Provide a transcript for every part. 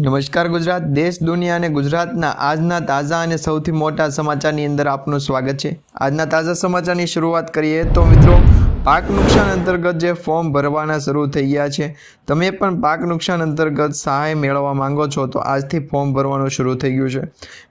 નમસ્કાર ગુજરાત, દેશ, દુનિયા અને ગુજરાતના આજના તાજા અને સૌથી મોટા સમાચારની અંદર આપનું સ્વાગત છે. આજના તાજા સમાચારની શરૂઆત કરીએ તો મિત્રો પાક નુકસાન અંતર્ગત જે ફોર્મ ભરવાના શરૂ થઈ ગયા છે, તમે પણ પાક નુકસાન અંતર્ગત સહાય મેળવવા માંગો છો તો આજથી ફોર્મ ભરવાનું શરૂ થઈ ગયું છે.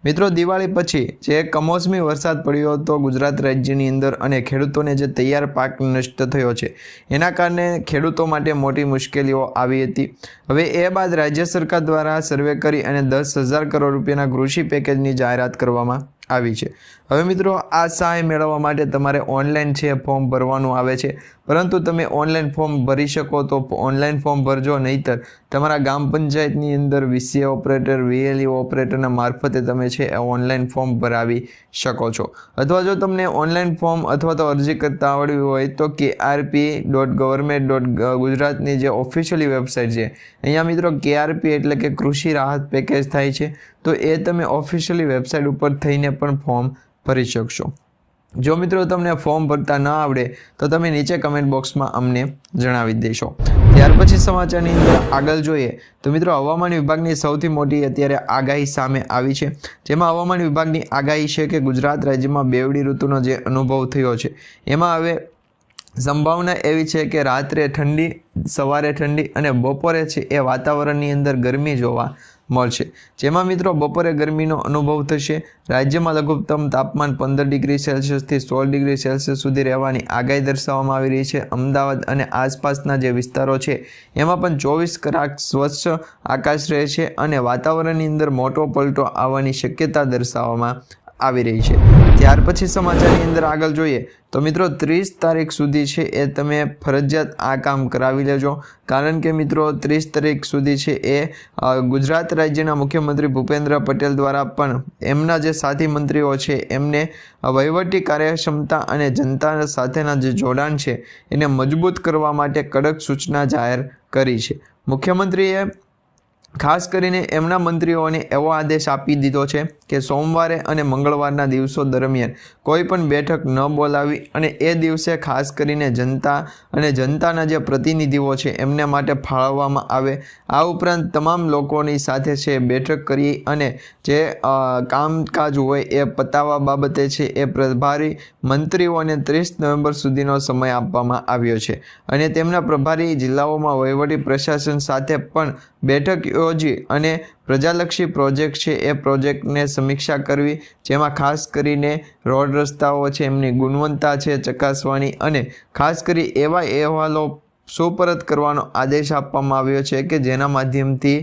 મિત્રો, દિવાળી પછી જે કમોસમી વરસાદ પડ્યો હતો ગુજરાત રાજ્યની અંદર અને ખેડૂતોને જે તૈયાર પાક નષ્ટ થયો છે, એના કારણે ખેડૂતો માટે મોટી મુશ્કેલીઓ આવી હતી. હવે એ બાદ રાજ્ય સરકાર દ્વારા સર્વે કરી અને દસ હજાર કરોડ રૂપિયાના કૃષિ પેકેજની જાહેરાત કરવામાં આવી છે. હવે મિત્રો, આ સહાય મેળવવા માટે તમારે ઓનલાઈન છે ફોર્મ ભરવાનું આવે છે. પરંતુ તમે ઓનલાઈન ફોર્મ ભરી શકો તો ઓનલાઈન ફોર્મ ભરજો. નહીતર તમારા ગામ પંચાયતની અંદર વીસીએ ઓપરેટર વીએલઈ ઓપરેટરના મારફતે તમે છે, એ ઓનલાઈન ફોર્મ ભરાવી શકો છો. અથવા જો તમને ઓનલાઈન ફોર્મ અથવા તો અરજી કરતા આવડવી હોય તો કે આરપી ડોટ ગવર્મેન્ટ ડોટ ગુજરાતની જે ઓફિશિયલી વેબસાઇટ છે, અહીંયા મિત્રો કેઆરપી એટલે કે કૃષિ રાહત પેકેજ થાય છે. તો એ તમે ઓફિશિયલી વેબસાઇટ ઉપર થઈને પણ ફોર્મ ભરી શકશો જો મિત્રો તમને ફોર્મ ભરતા ન આવડે, તો તમે નીચે કમેન્ટ બોક્સમાં અમને જણાવી દેશો. ત્યાર પછી સમાચારની અંદર આગળ જોઈએ, તો મિત્રો હવામાન વિભાગની સૌથી મોટી અત્યારે આગાહી સામે આવી છે. જેમાં હવામાન વિભાગની આગાહી છે કે ગુજરાત રાજ્યમાં બેવડી ઋતુનો જે અનુભવ થયો છે, એમાં હવે સંભાવના એવી છે કે રાત્રે ઠંડી, સવારે ઠંડી અને બપોરે છે એ વાતાવરણની અંદર ગરમી જોવા મળશે. જેમાં મિત્રો બપોરે ગરમીનો અનુભવ થશે. રાજ્યમાં લઘુત્તમ તાપમાન પંદર ડિગ્રી સેલ્સિયસથી સોળ ડિગ્રી સેલ્સિયસ સુધી રહેવાની આગાહી દર્શાવવામાં આવી રહી છે. અમદાવાદ અને આસપાસના જે વિસ્તારો છે, એમાં પણ ચોવીસ કલાક સ્વચ્છ આકાશ રહે છે અને વાતાવરણની અંદર મોટો પલટો આવવાની શક્યતા દર્શાવવામાં આવી રહી છે. ત્યાર પછી સમાચારની અંદર આગળ જોઈએ તો મિત્રો ત્રીસ તારીખ સુધી છે એ તમે ફરજિયાત આ કામ કરાવી લેજો. કારણ કે મિત્રો ત્રીસ તારીખ સુધી છે એ ગુજરાત રાજ્યના મુખ્યમંત્રી ભૂપેન્દ્ર પટેલ દ્વારા પણ એમના જે સાથી મંત્રીઓ છે એમને વહીવટી કાર્યક્ષમતા અને જનતા સાથેના જે જોડાણ છે એને મજબૂત કરવા માટે કડક સૂચના જાહેર કરી છે. મુખ્યમંત્રીએ ખાસ કરીને એમના મંત્રીઓને એવો આદેશ આપી દીધો છે કે સોમવારે અને મંગળવારના દિવસો દરમિયાન કોઈ પણ બેઠક ન બોલાવી અને એ દિવસે ખાસ કરીને જનતા અને જનતાના જે પ્રતિનિધિઓ છે એમને માટે ફાળવવામાં આવે. આ ઉપરાંત તમામ લોકોની સાથે છે બેઠક કરી અને જે કામકાજ હોય એ પતાવવા બાબતે છે એ પ્રભારી મંત્રીઓને ત્રીસ નવેમ્બર સુધીનો સમય આપવામાં આવ્યો છે. અને તેમના પ્રભારી જિલ્લાઓમાં વહીવટી પ્રશાસન સાથે પણ બેઠક યોજી અને પ્રજાલક્ષી પ્રોજેક્ટ છે. એ પ્રોજેક્ટને સમીક્ષા કરવી, જેમાં ખાસ કરીને રોડ રસ્તાઓ છે, એમની ગુણવત્તા છે, ચકાસવાની અને ખાસ કરી એવા અહેવાલો સુપરત કરવાનો આદેશ આપવામાં આવ્યો છે કે જેના માધ્યમથી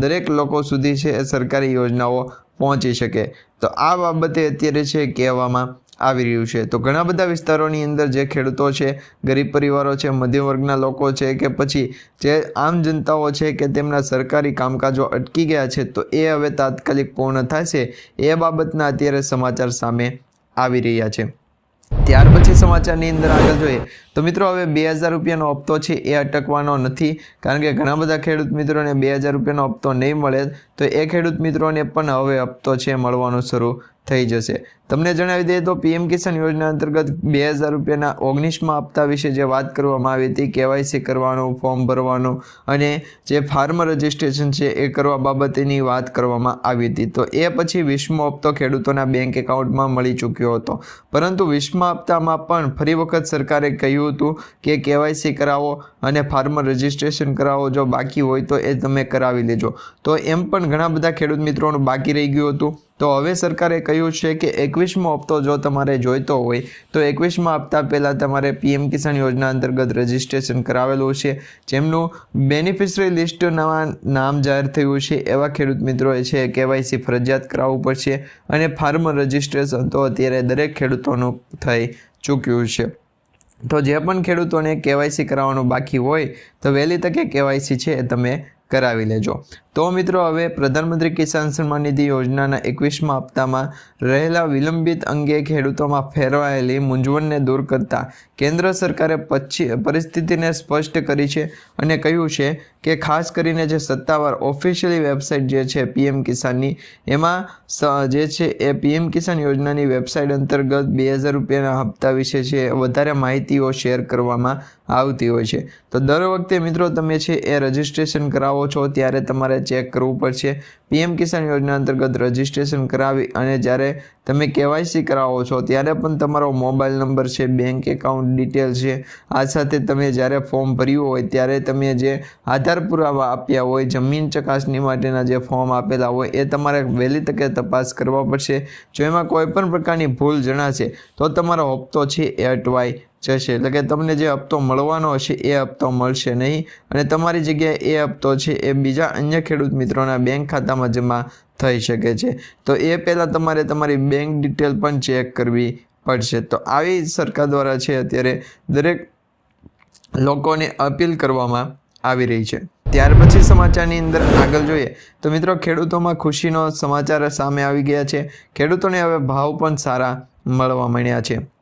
દરેક લોકો સુધી છે એ સરકારી યોજનાઓ પહોંચી શકે. તો આ બાબતે અત્યારે છે કહેવામાં આવી રહ્યું છે. તો ઘણા બધા વિસ્તારોની અંદર જે ખેડૂતો છે, ગરીબ પરિવારો છે મધ્યમ વર્ગના લોકો છે કે પછી જે આમ જનતાઓ છે કે તેમના સરકારી કામકાજો અટકી ગયા છે, તો એ હવે તાત્કાલિક પૂર્ણ થશે. એ બાબતના અત્યારે સમાચાર સામે આવી રહ્યા છે. ત્યાર પછી સમાચારની અંદર આગળ જોઈએ. તો મિત્રો, હવે બે હજાર રૂપિયાનો હપ્તો છે, એ અટકવાનો નથી. કારણ કે ઘણા બધા ખેડૂત મિત્રોને બે હજાર રૂપિયાનો હપ્તો નહીં મળે, તો એ ખેડૂત મિત્રોને પણ હવે હપ્તો છે, મળવાનો શરૂ થઈ જશે. તમને જણાવી દઈએ તો પીએમ કિસાન યોજના અંતર્ગત બે હજાર રૂપિયાના ઓગણીસમાં હપ્તા વિશે જે વાત કરવામાં આવી હતી, કેવાયસી કરવાનું, ફોર્મ ભરવાનું અને જે ફાર્મર રજિસ્ટ્રેશન છે એ કરવા બાબતેની વાત કરવામાં આવી હતી. તો એ પછી વીસમો હપ્તો ખેડૂતોના બેંક એકાઉન્ટમાં મળી ચૂક્યો હતો. પરંતુ વીસમા હપ્તામાં પણ ફરી વખત સરકારે કહ્યું હતું કે કેવાયસી કરાવો અને ફાર્મર રજિસ્ટ્રેશન કરાવો, જો બાકી હોય તો એ તમે કરાવી લેજો. તો એમ પણ ઘણા બધા ખેડૂત મિત્રોનું બાકી રહી ગયું હતું. તો હવે સરકારે કહ્યું છે કે એકવીસમો હપ્તો જો તમારે જોઈતો હોય, તો એકવીસમા હપ્તા પહેલાં તમારે પીએમ કિસાન યોજના અંતર્ગત રજિસ્ટ્રેશન કરાવેલું છે જેમનું બેનિફિશરી લિસ્ટ નવા નામ જાહેર થયું છે, એવા ખેડૂત મિત્રોએ છે કેવાયસી ફરજિયાત કરાવવું પડશે અને ફાર્મર રજિસ્ટ્રેશન તો અત્યારે દરેક ખેડૂતોનું થઈ ચૂક્યું છે. તો જે પણ ખેડૂતોને કેવાયસી કરાવવાનું બાકી હોય, તો વહેલી તકે કેવાયસી છે તમે કરાવી લેજો. તો મિત્રો, હવે પ્રધાનમંત્રી કિસાન સન્માન નિધિ યોજનાના એકવીસમા હપ્તામાં રહેલા વિલંબિત અંગે ખેડૂતોમાં ફેરવાયેલી મૂંઝવણને દૂર કરતા કેન્દ્ર સરકારે પછી પરિસ્થિતિને સ્પષ્ટ કરી છે અને કહ્યું છે કે ખાસ કરીને જે સત્તાવાર ઓફિશિયલી વેબસાઇટ જે છે પીએમ કિસાનની, એમાં જે છે એ પીએમ કિસાન યોજનાની વેબસાઇટ અંતર્ગત બે હજાર રૂપિયાના હપ્તા વિશે છે, વધારે માહિતીઓ શેર કરવામાં આવતી હોય છે. તો દર વખતે મિત્રો તમે છે એ રજિસ્ટ્રેશન કરાવો છો, ત્યારે તમારે ચેક કરવું પડશે. પીએમ કિસાન યોજના અંતર્ગત રજિસ્ટ્રેશન કરાવી અને જ્યારે તમે કેવાયસી કરાવો છો, ત્યારે પણ તમારો મોબાઈલ નંબર છે બેંક એકાઉન્ટ ડિટેલ છે. આ સાથે તમે જ્યારે ફોર્મ ભર્યું હોય, ત્યારે તમે જે આધાર પુરાવા આપ્યા હોય, જમીન ચકાસણી માટેના જે ફોર્મ આપેલા હોય, એ તમારે વહેલી તકે તપાસ કરવા પડશે. જો એમાં કોઈપણ પ્રકારની ભૂલ જણાશે, તો તમારો હપ્તો છે એ અટવાઈ જશે. એટલે કે તમને જે હપ્તો મળવાનો હશે, એ હપ્તો મળશે નહીં. અને તમારી જગ્યાએ એ હપ્તો છે, એ બીજા અન્ય ખેડૂત મિત્રોના બેંક ખાતામાં જમા થઈ શકે છે. તો એ પહેલાં તમારે તમારી બેંક ડિટેલ પણ ચેક કરવી પડશે. તો આવી સરકાર દ્વારા છે અત્યારે દરેક લોકોને અપીલ કરવામાં આવી રહી છે. ત્યાર પછી સમાચારની અંદર આગળ જોઈએ. તો મિત્રો, ખેડૂતોમાં ખુશીનો સમાચાર સામે આવી ગયા છે. ખેડૂતોને હવે ભાવ પણ સારા મળવા માંડ્યા છે.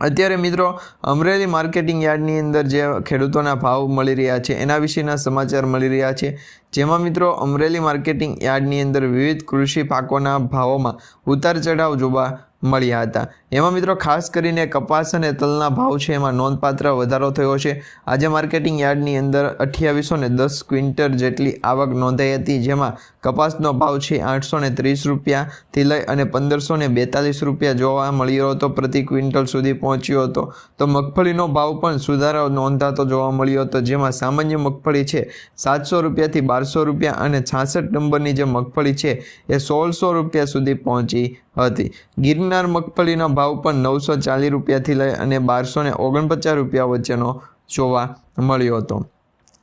અત્યારે મિત્રો, અમરેલી માર્કેટિંગ યાર્ડની અંદર જે ખેડૂતોના ભાવ મળી રહ્યા છે, એના વિશેના સમાચાર મળી રહ્યા છે. જેમાં મિત્રો, અમરેલી માર્કેટિંગ યાર્ડની અંદર વિવિધ કૃષિ પાકોના ભાવોમાં ઉતાર ચઢાવ જોવા મળ્યા હતા. એમાં મિત્રો ખાસ કરીને કપાસ અને તલના ભાવ છે, એમાં નોંધપાત્ર વધારો થયો છે. આજે માર્કેટિંગ યાર્ડની અંદર અઠ્યાવીસો ને દસ ક્વિન્ટલ જેટલી આવક નોંધાઈ હતી, જેમાં કપાસનો ભાવ છે આઠસો ને ત્રીસ રૂપિયાથી લઈ અને પંદરસો ને બેતાલીસ રૂપિયા જોવા મળ્યો હતો, પ્રતિ ક્વિન્ટલ સુધી પહોંચ્યો હતો. તો મગફળીનો ભાવ પણ સુધારો નોંધાતો જોવા મળ્યો હતો, જેમાં સામાન્ય મગફળી છે સાતસો રૂપિયાથી બારસો રૂપિયા અને છાસઠ નંબરની જે મગફળી છે, એ સોળસો રૂપિયા સુધી પહોંચી હતી. ગિરનાર મગફળીનો ભાવ પણ નવસો ચાલીસ રૂપિયાથી લઈ અને બારસો ને ઓગણપચાસ રૂપિયા વચ્ચેનો જોવા મળ્યો હતો.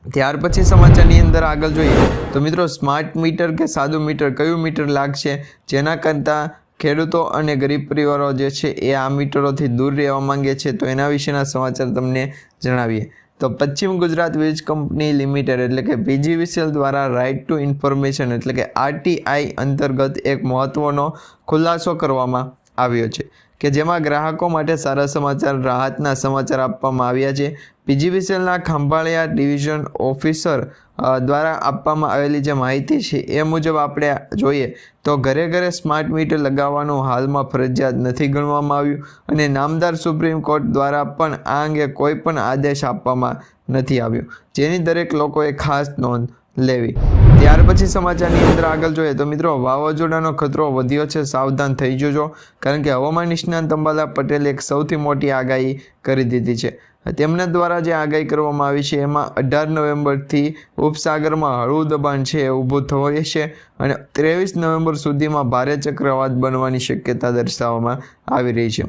ત્યાર પછી સમાચારની અંદર આગળ જોઈએ તો મિત્રો સ્માર્ટ મીટર કે સાદું મીટર કયું મીટર લાગશે? જેના કરતાં ખેડૂતો અને ગરીબ પરિવારો જે છે એ આ મીટરોથી દૂર રહેવા માંગે છે તો એના વિશેના સમાચાર તમને જણાવીએ. તો પશ્ચિમ ગુજરાત વીજ કંપની લિમિટેડ એટલે કે પીજીવીસીએલ દ્વારા રાઇટ ટુ ઇન્ફોર્મેશન એટલે કે આરટીઆઈ અંતર્ગત એક મહત્ત્વનો ખુલાસો કરવામાં આવ્યો છે. કે જેમાં ગ્રાહકો માટે સારા સમાચાર, રાહતના સમાચાર આપવામાં આવ્યા છે. પીજીવીસીએલના ખંભાળિયા ડિવિઝન ઓફિસર દ્વારા આપવામાં આવેલી જે માહિતી છે એ મુજબ આપણે જોઈએ તો ઘરે ઘરે સ્માર્ટ મીટર લગાવવાનું હાલમાં ફરજિયાત નથી ગણવામાં આવ્યું અને નામદાર સુપ્રીમ કોર્ટ દ્વારા પણ આ અંગે કોઈ પણ આદેશ આપવામાં નથી આવ્યો. જેની દરેક લોકોએ ખાસ નોંધ લેવી. ત્યાર પછી સમાચારની અંદર આગળ જોઈએ તો મિત્રો, વાવાઝોડાનો ખતરો વધ્યો છે. સાવધાન થઈ જજો, કારણ કે હવામાન નિષ્ણાંત અંબાલા પટેલે એક સૌથી મોટી આગાહી કરી દીધી છે. તેમના દ્વારા જે આગાહી કરવામાં આવી છે, એમાં અઢાર નવેમ્બરથી ઉપસાગરમાં હળવું દબાણ છે એ ઊભું થયું છે અને ત્રેવીસ નવેમ્બર સુધીમાં ભારે ચક્રવાત બનવાની શક્યતા દર્શાવવામાં આવી રહી છે.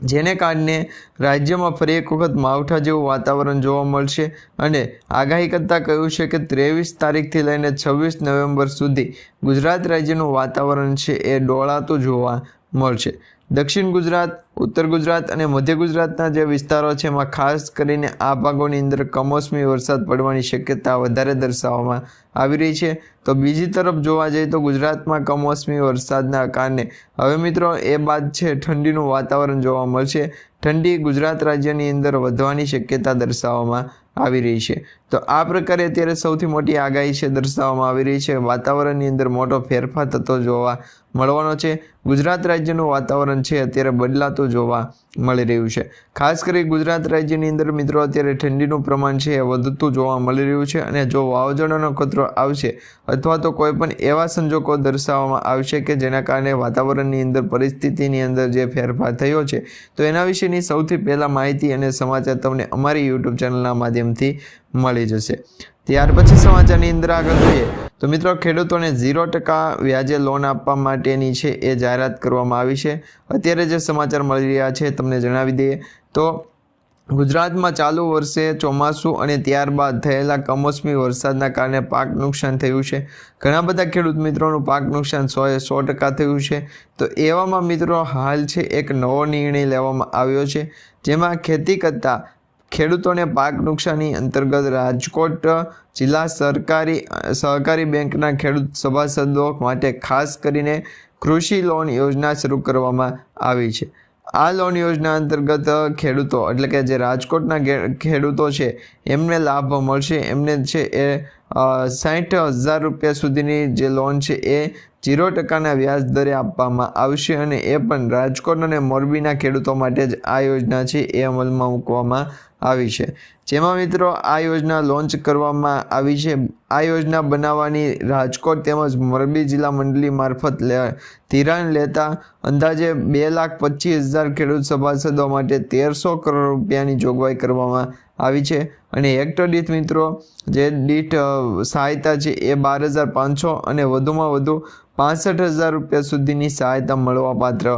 જેને કારણે રાજ્યમાં ફરી એક વખત માવઠા જેવું વાતાવરણ જોવા મળશે અને આગાહી કરતાં કહ્યું છે કે ત્રેવીસ તારીખથી લઈને છવ્વીસ નવેમ્બર સુધી ગુજરાત રાજ્યનું વાતાવરણ છે એ ડોળાતું જોવા મળશે. દક્ષિણ ગુજરાત, ઉત્તર ગુજરાત અને મધ્ય ગુજરાતના જે વિસ્તારો છે, એમાં ખાસ કરીને આ ભાગોની અંદર કમોસમી વરસાદ પડવાની શક્યતા વધારે દર્શાવવામાં આવી રહી છે. તો બીજી તરફ જોવા જઈએ તો ગુજરાતમાં કમોસમી વરસાદના કારણે હવે મિત્રો એ બાદ છે, ઠંડીનું વાતાવરણ જોવા મળશે. ઠંડી ગુજરાત રાજ્યની અંદર વધવાની શક્યતા દર્શાવવામાં આવી રહી છે. તો આ પ્રકારે અત્યારે સૌથી મોટી આગાહી છે, દર્શાવવામાં આવી રહી છે. વાતાવરણની અંદર મોટો ફેરફાર થતો જોવા મળવાનો છે. ગુજરાત રાજ્યનું વાતાવરણ છે. અત્યારે બદલાતું જોવા મળી રહ્યું છે. ખાસ કરી ગુજરાત રાજ્યની અંદર મિત્રો અત્યારે ઠંડીનું પ્રમાણ છે એ વધતું જોવા મળી રહ્યું છે અને જો વાવાઝોડાનો ખતરો આવશે અથવા તો કોઈ પણ એવા સંજોગો દર્શાવવામાં આવશે કે જેના કારણે વાતાવરણની અંદર પરિસ્થિતિની અંદર જે ફેરફાર થયો છે, તો એના વિશેની સૌથી પહેલાં માહિતી અને સમાચાર તમને અમારી યુટ્યુબ ચેનલના માધ્યમથી મળી જશે. ત્યાર પછી સમાચારની અંદર આગળ જોઈએ, તો મિત્રો ખેડૂતોને ઝીરો ટકા વ્યાજે લોન આપવા માટેની છે એ જાહેરાત કરવામાં આવી છે. અત્યારે જે સમાચાર મળી રહ્યા છે તમને જણાવી દઈએ. તો ગુજરાતમાં ચાલુ વર્ષે ચોમાસું અને ત્યારબાદ થયેલા કમોસમી વરસાદના કારણે પાક નુકસાન થયું છે. ઘણા બધા ખેડૂત મિત્રોનું પાક નુકસાન સો એ સો ટકા થયું છે. તો એવામાં મિત્રો હાલ છે એક નવો નિર્ણય લેવામાં આવ્યો છે. જેમાં ખેતી કરતા ખેડૂતોને પાક નુકસાની અંતર્ગત રાજકોટ જિલ્લા સરકારી, સહકારી બેંકના ખેડૂત સભાસદો માટે ખાસ કરીને કૃષિ લોન યોજના શરૂ કરવામાં આવી છે. આ લોન યોજના અંતર્ગત ખેડૂતો, એટલે કે જે રાજકોટના ખેડૂતો છે, એમને લાભ મળશે. એમને છે એ સાઠ હજાર રૂપિયા સુધીની જે લોન છે એ ઝીરો ટકાના વ્યાજ દરે આપવામાં આવશે અને એ પણ રાજકોટ અને મોરબીના ખેડૂતો માટે જ આ યોજના છે એ અમલમાં મૂકવામાં આવી છે. જેમાં મિત્રો આ યોજના લોન્ચ કરવામાં આવી છે. આ યોજના બનાવવાની રાજકોટ તેમજ મોરબી જિલ્લા મંડળી મારફત ધિરાણ લેતા અંદાજે બે લાખ પચીસ હજાર ખેડૂત સભાસદો માટે તેરસો કરોડ રૂપિયાની જોગવાઈ કરવામાં આવી છે. અને હેક્ટર દીઠ મિત્રો જે દીઠ સહાયતા છે એ બાર હજાર પાંચસો અને વધુમાં વધુ પાસઠ હજાર રૂપિયા સુધીની સહાયતા મળવાપાત્ર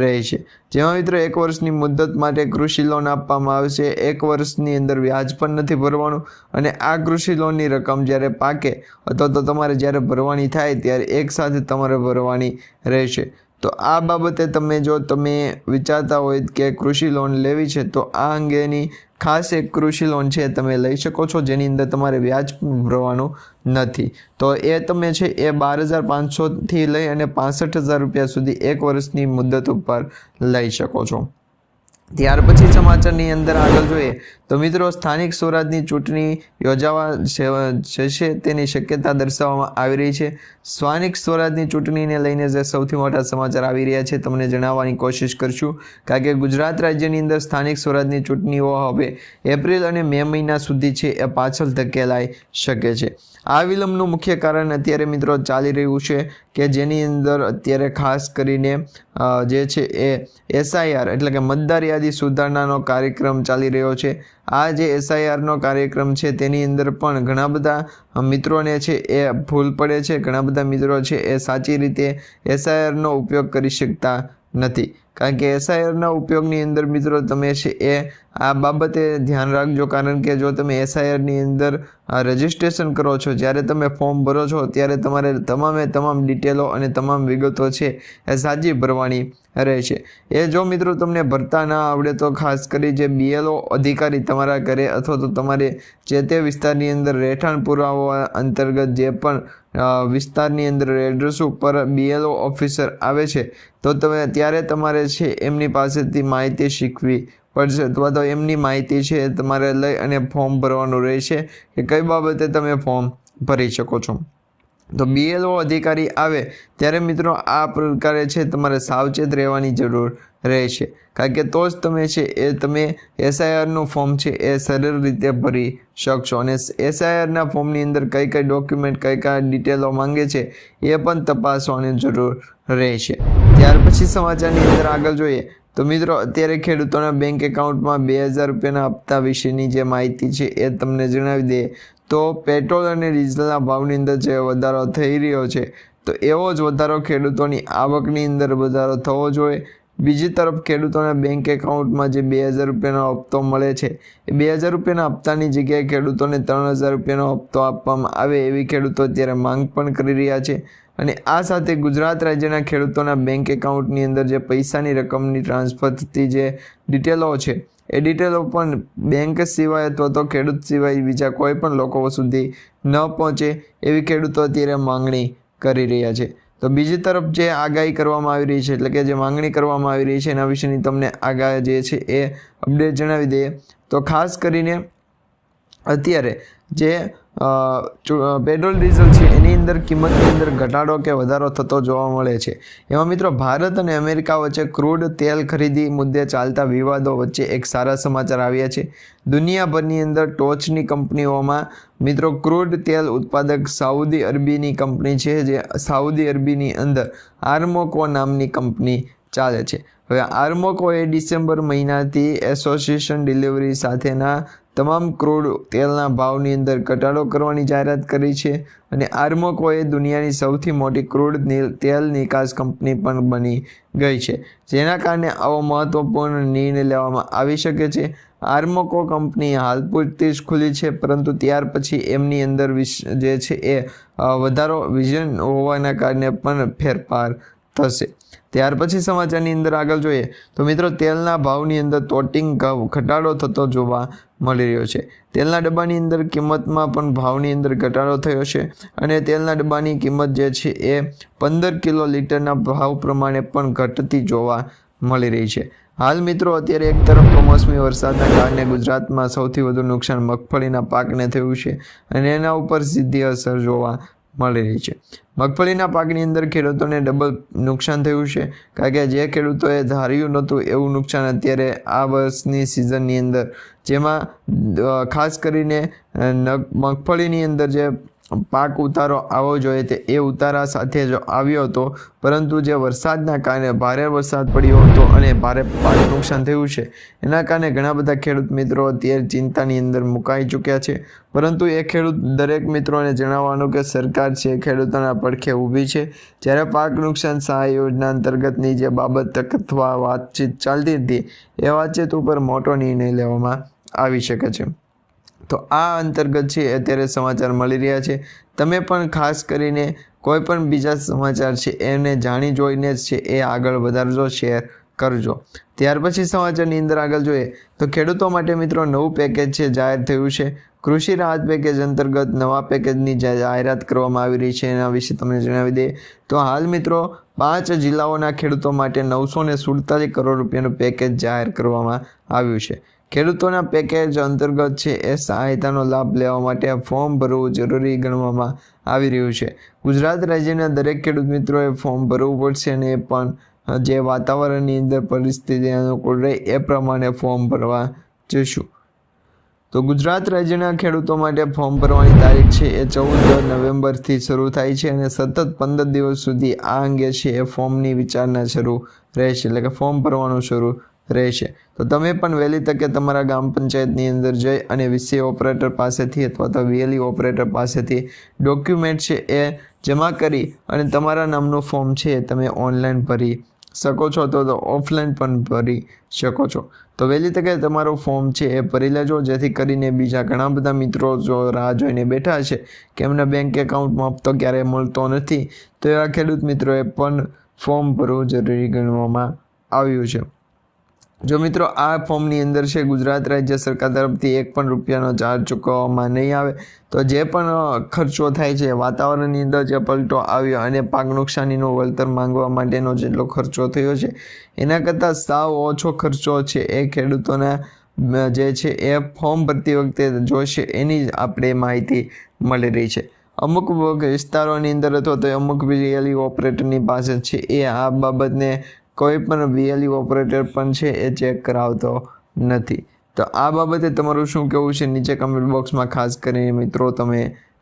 રહે છે જેમાં મિત્રો એક વર્ષની મુદત માટે કૃષિ લોન આપવામાં આવશે. એક વર્ષની અંદર વ્યાજ પણ નથી ભરવાનું અને આ કૃષિ લોનની રકમ જ્યારે પાકે અથવા તો તમારે જ્યારે ભરવાની થાય ત્યારે એકસાથે તમારે ભરવાની રહેશે. તો આ બાબતે તમે જો તમે વિચારતા હોય કે કૃષિ લોન લેવી છે, તો આ અંગેની ખાસ એક કૃષિ લોન છે તમે લઈ શકો છો, જેની અંદર તમારે વ્યાજ ભરવાનું નથી. તો એ તમે છે એ બાર હજાર પાંચસોથી લઈ અને પાસઠ હજાર રૂપિયા સુધી એક વર્ષની મુદત ઉપર લઈ શકો છો. ત્યાર પછી સમાચારની અંદર આગળ જોઈએ તો મિત્રો, સ્થાનિક સ્વરાજની ચૂંટણી યોજાવા જશે તેની શક્યતા દર્શાવવામાં આવી રહી છે. સ્થાનિક સ્વરાજની ચૂંટણીને લઈને જે સૌથી મોટા સમાચાર આવી રહ્યા છે, તમને જણાવવાની કોશિશ કરશું. કારણ કે ગુજરાત રાજ્યની અંદર સ્થાનિક સ્વરાજની ચૂંટણીઓ હવે એપ્રિલ અને મે મહિના સુધી છે, એ પાછળ ધકેલાઈ શકે છે. આ વિલંબનું મુખ્ય કારણ અત્યારે મિત્રો ચાલી રહ્યું છે કે જેની અંદર અત્યારે ખાસ કરીને જે છે એ એસઆઈઆર એટલે કે મતદાર યાદી સુધારણાનો કાર્યક્રમ ચાલી રહ્યો છે. આ જે એસઆઈઆરનો કાર્યક્રમ છે, તેની અંદર પણ ઘણા બધા મિત્રોને છે, એ ભૂલ પડે છે. ઘણા બધા મિત્રો છે, એ સાચી રીતે એસઆઈઆરનો ઉપયોગ કરી શકતા નથી. કારણ કે એસઆઈઆરના ઉપયોગની અંદર મિત્રો તમે છે, એ આ બાબતે ધ્યાન રાખજો. કારણ કે જો તમે એસઆઈઆરની અંદર રજિસ્ટ્રેશન કરો છો, જ્યારે તમે ફોર્મ ભરો છો, ત્યારે તમારે તમામે તમામ ડિટેલો અને તમામ વિગતો છે, એ સાચી ભરવાની રહેશે એ જો મિત્રો તમને ભરતા ના આવડે તો ખાસ કરી જે બીએલઓ અધિકારી તમારા ઘરે અથવા તો તમારે જે તે વિસ્તારની અંદર રહેઠાણ પુરાવા અંતર્ગત જે પણ વિસ્તારની અંદર એડ્રેસ ઉપર બીએલઓ ઓફિસર આવે છે, તો તમે ત્યારે તમારે છે એમની પાસેથી માહિતી શીખવી પડશે અથવા તો એમની માહિતી છે તમારે લઈ અને ફોર્મ ભરવાનું રહેશે કે કઈ બાબતે તમે ફોર્મ ભરી શકો છો. તો બીએલઓ અધિકારી આવે, ત્યારે મિત્રો આ પ્રકારે છે તમારે સાવચેત રહેવાની જરૂર રહેશે. કારણ કે તો જ તમે છે એ તમે એસઆઈઆરનું ફોર્મ છે એ સરળ રીતે ભરી શકશો. અને એસઆઈઆરના ફોર્મની અંદર કઈ કઈ ડોક્યુમેન્ટ કઈ કઈ ડિટેલો માંગે છે એ પણ તપાસવાની જરૂર રહેશે. ત્યાર પછી સમાચારની અંદર આગળ જોઈએ. તો મિત્રો, અત્યારે ખેડૂતોના બેંક એકાઉન્ટમાં બે હજાર રૂપિયાના હપ્તા વિશેની જે માહિતી છે એ તમને જણાવી દઈએ. તો પેટ્રોલ અને ડીઝલના ભાવની અંદર જે વધારો થઈ રહ્યો છે, તો એવો જ વધારો ખેડૂતોની આવકની અંદર વધારો થવો જોઈએ. બીજી તરફ ખેડૂતોના બેંક એકાઉન્ટમાં જે બે હજાર રૂપિયાનો હપ્તો મળે છે, એ બે હજાર રૂપિયાના હપ્તાની જગ્યાએ ખેડૂતોને ત્રણ હજાર રૂપિયાનો હપ્તો આપવામાં આવે એવી ખેડૂતો અત્યારે માંગ પણ કરી રહ્યા છે. અને આ સાથે ગુજરાત રાજ્યના ખેડૂતોના બેંક એકાઉન્ટની અંદર જે પૈસાની રકમની ટ્રાન્સફર થતી જે ડિટેલો છે, એ ડિટેલો પણ બેંક સિવાય અથવા તો ખેડૂત સિવાય બીજા કોઈ પણ લોકો સુધી ન પહોંચે એવી ખેડૂતો અત્યારે માંગણી કરી રહ્યા છે. તો બીજી તરફ જે આગાહી કરવામાં આવી રહી છે, એટલે કે જે માંગણી કરવામાં આવી રહી છે, એના વિશેની તમને આગાહ જે છે એ અપડેટ જણાવી દઈએ. તો ખાસ કરીને અત્યારે જે પેટ્રોલ ડીઝલ છે અંદર કિંમતની અંદર ઘટાડો કે વધારો થતો જોવા મળે છે. એમાં મિત્રો, ભારત અને અમેરિકા વચ્ચે ક્રૂડ તેલ ખરીદી મુદ્દે ચાલતા વિવાદો વચ્ચે એક સારા સમાચાર આવ્યા છે. દુનિયાભરની અંદર ટોચની કંપનીઓમાં મિત્રો, ક્રૂડ તેલ ઉત્પાદક સાઉદી અરબીની કંપની છે, જે સાઉદી અરબીની અંદર આર્મોકો નામની કંપની ચાલે છે. હવે આર્મોકોએ ડિસેમ્બર મહિનાથી એસોસિએશન ડિલિવરી સાથેના તમામ ક્રૂડ તેલના ભાવની અંદર ઘટાડો કરવાની જાહેરાત કરી છે અને આર્મોકોએ દુનિયાની સૌથી મોટી ક્રૂડ તેલ નિકાસ કંપની પણ બની ગઈ છે, જેના કારણે આવો મહત્વપૂર્ણ નિર્ણય લેવામાં આવી શકે છે. આર્મોકો કંપની હાલ પૂરતી જ ખુલી છે, પરંતુ ત્યાર પછી એમની અંદર જે છે એ વધારો વિઝન હોવાના કારણે પણ ફેરફાર થશે. ત્યાર પછી સમાચારની અંદર આગળ જોઈએ તો મિત્રો તેલના ભાવની અંદર તોટિંગ ઘટાડો થતો જોવા મળી રહ્યો છે. તેલના ડબ્બાની અંદર કિંમતમાં પણ ભાવની અંદર ઘટાડો થયો છે અને તેલના ડબ્બાની કિંમત જે છે એ પંદર કિલો લીટરના ભાવ પ્રમાણે પણ ઘટતી જોવા મળી રહી છે. હાલ મિત્રો અત્યારે એક તરફ કમોસમી વરસાદના કારણે ગુજરાતમાં સૌથી વધુ નુકસાન મગફળીના પાકને થયું છે અને એના ઉપર સીધી અસર જોવા મળી રહી છે. મગફળીના પાકની અંદર ખેડૂતોને ડબલ નુકસાન થયું છે. કારણ કે જે ખેડૂતોએ ધાર્યું નહોતું એવું નુકસાન અત્યારે આ વર્ષની સિઝનની અંદર. જેમાં ખાસ કરીને મગફળીની અંદર જે પાક ઉતારો આવવો જોઈએ તે એ ઉતારા સાથે જ આવ્યો હતો. પરંતુ જે વરસાદના કારણે ભારે વરસાદ પડ્યો હતો અને ભારે પાક નુકસાન થયું છે. એના કારણે ઘણા બધા ખેડૂત મિત્રો અત્યારે ચિંતાની અંદર મુકાઈ ચૂક્યા છે. પરંતુ એ ખેડૂત દરેક મિત્રોને જણાવવાનું કે સરકાર છે, ખેડૂતોના પડખે ઊભી છે. જ્યારે પાક નુકસાન સહાય યોજના અંતર્ગતની જે બાબત અથવા વાતચીત ચાલતી હતી, એ વાતચીત ઉપર મોટો નિર્ણય લેવામાં આવી શકે છે. તો આ અંતર્ગત છે, અત્યારે સમાચાર મળી રહ્યા છે. તમે પણ ખાસ કરીને કોઈ પણ બીજા સમાચાર છે, એને જાણી જોઈને જ છે, એ આગળ વધારજો શેર કરજો. ત્યાર પછી સમાચારની અંદર આગળ જોઈએ, તો ખેડૂતો માટે મિત્રો નવું પેકેજ છે, જાહેર થયું છે. કૃષિ રાહત પેકેજ અંતર્ગત નવા પેકેજની જાહેરાત કરવામાં આવી રહી છે, એના વિશે તમને જણાવી દઈએ. તો હાલ મિત્રો, પાંચ જિલ્લાઓના ખેડૂતો માટે નવસો ને સુડતાલીસ કરોડ રૂપિયાનું પેકેજ જાહેર કરવામાં આવ્યું છે. ખેડૂતોના પેકેજ અંતર્ગત છે એ સહાયતાનો લાભ લેવા માટે ફોર્મ ભરવું જરૂરી ગણવામાં આવી રહ્યું છે. ગુજરાત રાજ્યના દરેક ખેડૂત મિત્રોએ ફોર્મ ભરવું પડશે અને એ પણ જે વાતાવરણની અંદર પરિસ્થિતિ અનુકૂળ રહે એ પ્રમાણે ફોર્મ ભરવા જશું તો ગુજરાત રાજ્યના ખેડૂતો માટે ફોર્મ ભરવાની તારીખ છે એ ચૌદ નવેમ્બરથી શરૂ થાય છે અને સતત પંદર દિવસ સુધી આ અંગે છે એ ફોર્મની વિચારણા શરૂ રહેશે. એટલે કે ફોર્મ ભરવાનું શરૂ રહેશે. તો તમે પણ વહેલી તકે તમારા ગામ પંચાયતની અંદર જઈ અને વીસી ઓપરેટર પાસેથી અથવા તો વીએલઈ ઓપરેટર પાસેથી ડોક્યુમેન્ટ છે એ જમા કરી અને તમારા નામનું ફોર્મ છે તમે ઓનલાઈન ભરી શકો છો તો ઓફલાઈન પણ ભરી શકો છો. તો વહેલી તકે તમારું ફોર્મ છે એ ભરી લેજો, જેથી કરીને બીજા ઘણા બધા મિત્રો જો રાહ જોઈને બેઠા છે કે એમના બેંક એકાઉન્ટમાં હપ્તો ક્યારેય મળતો નથી, તો એવા ખેડૂત મિત્રોએ પણ ફોર્મ ભરવું જરૂરી ગણવામાં આવ્યું છે. જો મિત્રો, આ ફોર્મની અંદર છે, ગુજરાત રાજ્ય સરકાર તરફથી એક પણ રૂપિયાનો ચાર્જ ચૂકવવામાં નહીં આવે. તો જે પણ ખર્ચો થાય છે, વાતાવરણની અંદર જે પલટો આવ્યો અને પાક નુકસાનીનું વળતર માંગવા માટેનો જેટલો ખર્ચો થયો છે, એના કરતાં સાવ ઓછો ખર્ચો છે એ ખેડૂતોના જે છે, એ ફોર્મ ભરતી વખતે જોશે એની જ આપણે માહિતી મળી રહી છે. અમુક વિસ્તારોની અંદર અથવા તો અમુક રિયલી ઓપરેટરની પાસે છે, એ આ બાબતને કોઈ પણ વીએલઈ ઓપરેટર પણ છે, એ ચેક કરાવતો નથી. તો આ બાબતે તમારું શું કહેવું છે? નીચે કમેન્ટ બોક્સમાં ખાસ કરીને મિત્રો તમે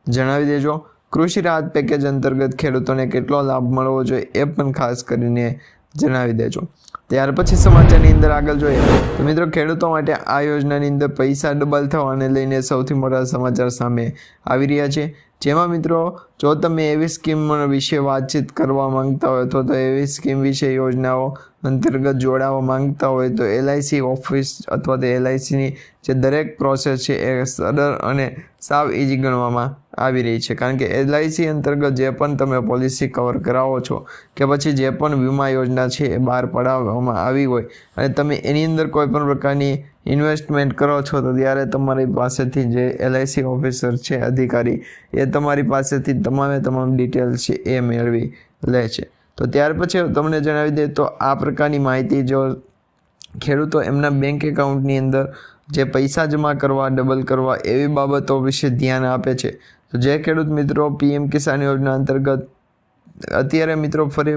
જણાવી દેજો. કૃષિ રાહત પેકેજ અંતર્ગત ખેડૂતોને કેટલો લાભ મળવો જોઈએ એ પણ ખાસ કરીને જણાવી દેજો. ત્યાર પછી સમાચારની અંદર આગળ જોઈએ. તો મિત્રો, ખેડૂતો માટે આ યોજનાની અંદર પૈસા ડબલ થવાને લઈને સૌથી મોટા સમાચાર સામે આવી રહ્યા છે. જેમાં મિત્રો, જો તમે એવી સ્કીમ વિશે વાતચીત કરવા માંગતા હોય અથવા તો એવી સ્કીમ વિશે યોજનાઓ અંતર્ગત જોડાવા માંગતા હોય, તો એલઆઈસી ઓફિસ અથવા તો એલઆઈસીની જે દરેક પ્રોસેસ છે, એ સરળ અને સાવ ઇઝી ગણવામાં આવી રહી છે. કારણ કે એલઆઈસી અંતર્ગત જે પણ તમે પોલિસી કવર કરાવો છો, કે પછી જે પણ વીમા યોજના છે, એ બહાર પડાવવામાં આવી હોય, અને તમે એની અંદર કોઈ પણ પ્રકારની ઇન્વેસ્ટમેન્ટ કરો છો, તો ત્યારે તમારી પાસેથી જે એલઆઈસી ઓફિસર છે, અધિકારી, એ તમારી પાસેથી તમામે તમામ ડિટેલ્સ છે, એ મેળવી લે છે. તો ત્યાર પછી તમને જણાવી દે, તો આ પ્રકારની માહિતી જો ખેડૂતો એમના બેંક એકાઉન્ટની અંદર જે પૈસા જમા કરવા ડબલ કરવા એવી બાબતો વિશે ધ્યાન આપે છે, તો જે ખેડૂત મિત્રો પીએમ કિસાન યોજના અંતર્ગત અત્યારે મિત્રો ફરી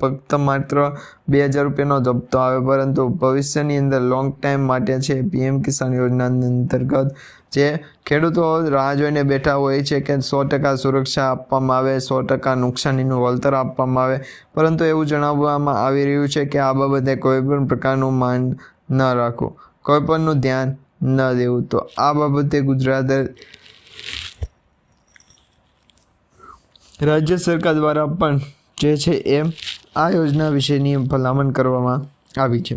ફક્ત માત્ર બે હજાર રૂપિયાનો જ હપ્તો આવે, પરંતુ ભવિષ્યની અંદર લોંગ ટાઈમ માટે છે પીએમ કિસાન યોજના અંતર્ગત. જે ખેડૂતો રાહ જોઈને બેઠા હોય છે કે સો ટકા સુરક્ષા આપવામાં આવે, સો ટકા નુકસાનીનું વળતર આપવામાં આવે, પરંતુ એવું જણાવવામાં આવી રહ્યું છે કે આ બાબતે કોઈ પણ પ્રકારનું માન ન રાખવું, કોઈ પણનું ધ્યાન ન દેવું. તો આ બાબતે ગુજરાત રાજ્ય સરકાર દ્વારા પણ જે છે એ આ યોજના વિશેની ભલામણ કરવામાં આવી છે.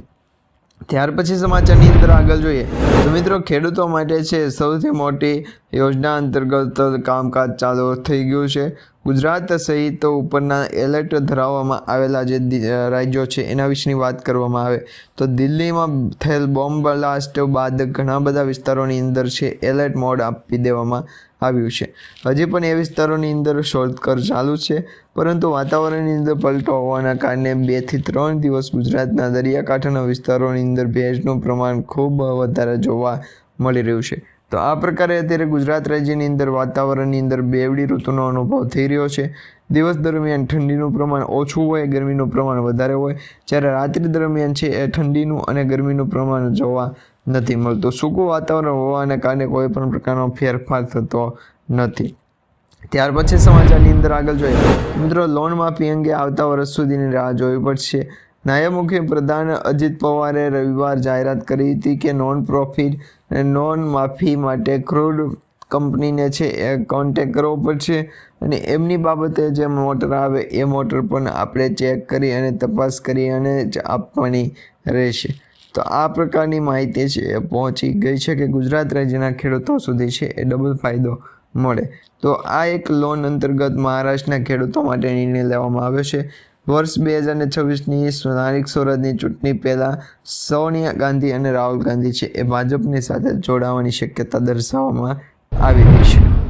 ત્યાર પછી સમાચારની અંદર આગળ જોઈએ તો મિત્રો ખેડૂતો માટે છે સૌથી મોટી યોજના અંતર્ગત કામકાજ ચાલુ થઈ ગયું છે. ગુજરાત સહિત ઉપરના એલર્ટ ધરાવવામાં આવેલા જે રાજ્યો છે, એના વિશેની વાત કરવામાં આવે તો દિલ્હીમાં થયેલ બોમ્બ બ્લાસ્ટ બાદ ઘણા બધા વિસ્તારોની અંદર છે, એલર્ટ મોડ આપી દેવામાં આવ્યું છે. હજી પણ એ વિસ્તારોની અંદર શોધખોળ ચાલુ છે, પરંતુ વાતાવરણની અંદર પલટો હોવાના કારણે બેથી ત્રણ દિવસ ગુજરાતના દરિયાકાંઠાના વિસ્તારોની અંદર ભેજનું પ્રમાણ ખૂબ વધારે જોવા મળી રહ્યું છે. તો આ પ્રકારે અત્યારે ગુજરાત રાજ્યની અંદર વાતાવરણની અંદર બેવડી ઋતુનો અનુભવ થઈ રહ્યો છે. દિવસ દરમિયાન ઠંડીનું પ્રમાણ ઓછું હોય, ગરમીનું પ્રમાણ વધારે હોય. જ્યારે રાત્રિ દરમિયાન છે એ ઠંડીનું અને ગરમીનું પ્રમાણ જોવા નથી મળતું. સૂકું વાતાવરણ હોવાને કારણે કોઈ પણ પ્રકારનો ફેરફાર થતો નથી. ત્યાર પછી સમાચારની અંદર આગળ જોઈએ. મિત્રો, લોન માફી અંગે આવતા વર્ષ સુધીની રાહ જોવી પડશે. નાયબ મુખ્ય પ્રધાન અજીત પવારે રવિવાર જાહેરાત કરી હતી કે નોન પ્રોફિટ નોન માફી માટે ક્રૂડ કંપનીને છે એ કોન્ટેક કરવો પડશે અને એમની બાબતે જે મોટર આવે, એ મોટર પણ આપણે ચેક કરી અને તપાસ કરી અને જ આપવાની રહેશે. તો આ પ્રકારની માહિતી છે, એ પહોંચી ગઈ છે કે ગુજરાત રાજ્યના ખેડૂતો સુધી છે, એ ડબલ ફાયદો મળે. તો આ એક લોન અંતર્ગત મહારાષ્ટ્રના ખેડૂતો માટે નિર્ણય લેવામાં આવ્યો છે. વર્ષ બે હજાર છવ્વીસની સ્થાનિક સ્વરાજની ચૂંટણી પહેલાં સોનિયા ગાંધી અને રાહુલ ગાંધી છે એ ભાજપની સાથે જોડાવાની શક્યતા દર્શાવવામાં આવી રહી છે.